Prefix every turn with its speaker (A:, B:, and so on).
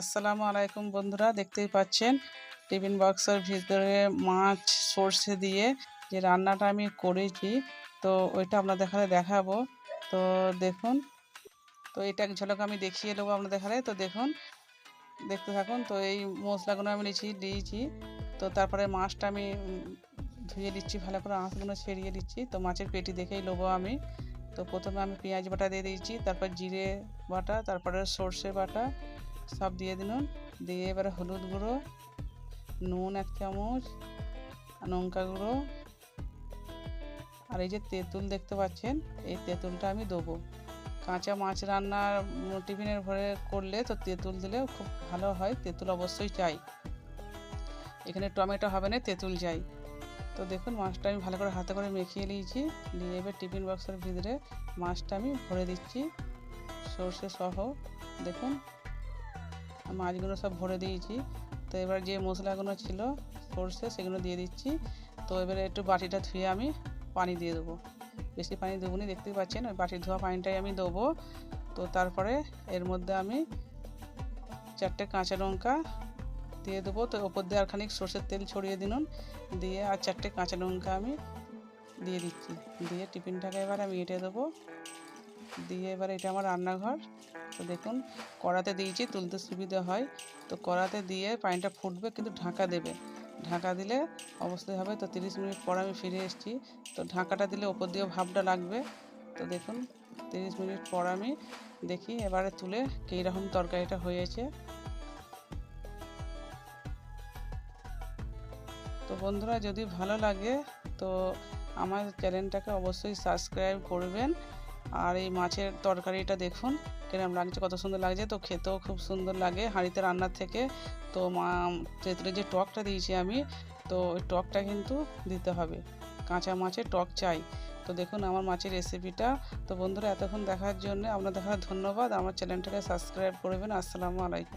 A: আসসালামু আলাইকুম বন্ধুরা, দেখতেই পাচ্ছেন টিফিন বক্সের ভিতরে মাছ সর্ষে দিয়ে যে রান্নাটা আমি করেছি, তো ওইটা আপনাদের দেখালে দেখাবো। তো দেখুন, তো এটা এক ঝলক আমি দেখিয়ে নেব আপনাদের দেখালে। তো দেখুন, দেখতে থাকুন, তো এই মশলাগুলো আমি নিয়েছি, দিয়েছি। তো তারপরে মাছটা আমি ধুয়ে দিচ্ছি, ভালো করে আঁশগুলো ছেড়িয়ে দিচ্ছি। তো মাছের পেটি দেখেই নেব আমি। তো প্রথমে আমি পেঁয়াজ বাটা দিয়ে দিয়েছি, তারপর জিরে বাটা, তারপরে সর্ষে বাটা সব দিয়ে দিলাম দিয়ে এবারে হলুদ গুঁড়ো, নুন এক চামচ, লঙ্কা গুঁড়ো আর এই যে তেঁতুল দেখতে পাচ্ছেন, এই তেঁতুলটা আমি দেবো। কাঁচা মাছ রান্নার টিফিনের ভরে করলে তো তেঁতুল দিলে খুব ভালো হয়, তেঁতুল অবশ্যই চাই। এখানে টমেটো হবে না, তেঁতুল চাই। তো দেখুন, মাছটা আমি ভালো করে হাতে করে মেখিয়ে নিয়েছি। নিয়ে এবার টিফিন বক্সের ভিতরে মাছটা আমি ভরে দিচ্ছি, সর্ষে সহ। দেখুন মাছগুলো সব ভরে দিয়েছি। তো এবার যে মশলাগুলো ছিল সর্ষে, সেগুলো দিয়ে দিচ্ছি। তো এবারে একটু বাটিটা ধুয়ে আমি পানি দিয়ে দেবো। বেশি পানি দেবো নি, দেখতেই পাচ্ছেন? ওই বাটি ধোয়া পানিটাই আমি দেবো। তো তারপরে এর মধ্যে আমি চারটে কাঁচা লঙ্কা দিয়ে দেবো। তো ওপর দিয়ে আর খানিক সর্ষের তেল ছড়িয়ে দিনুন। দিয়ে আর চারটে কাঁচা লঙ্কা আমি দিয়ে দিচ্ছি। দিয়ে টিফিনটাকে এবার আমি এঁটে দেবো। দিয়ে এবার এটা আমার রান্নাঘর। তো দেখুন, কড়াতে দিয়েছি, তুলতে সুবিধা হয়। তো কড়াতে দিয়ে পানিটা ফুটবে, কিন্তু ঢাকা দেবে। ঢাকা দিলে অবশ্যই হবে, তো তিরিশ মিনিট পর আমি ফিরে এসেছি। তো ঢাকাটা দিলে ওপর দিয়েও ভাবটা লাগবে। তো দেখুন, তিরিশ মিনিট পর আমি দেখি এবারে তুলে কী রকম তরকারিটা হয়েছে। তো বন্ধুরা, যদি ভালো লাগে, তো আমার চ্যানেলটাকে অবশ্যই সাবস্ক্রাইব করবেন। আর এই মাছের তরকারিটা দেখুন, কিরম লাগছে, কত সুন্দর লাগছে। তো খেতেও খুব সুন্দর লাগে হাঁড়িতে রান্নার থেকে। তো মা যে টকটা দিয়েছি আমি, তো ওই টকটা কিন্তু দিতে হবে। কাঁচা মাছের টক চাই। তো দেখুন আমার মাছের রেসিপিটা তো বন্ধুরা, এতক্ষণ দেখার জন্য আপনার দেখার ধন্যবাদ। আমার চ্যানেলটাকে সাবস্ক্রাইব করবেন আসসালামু আলাইকুম।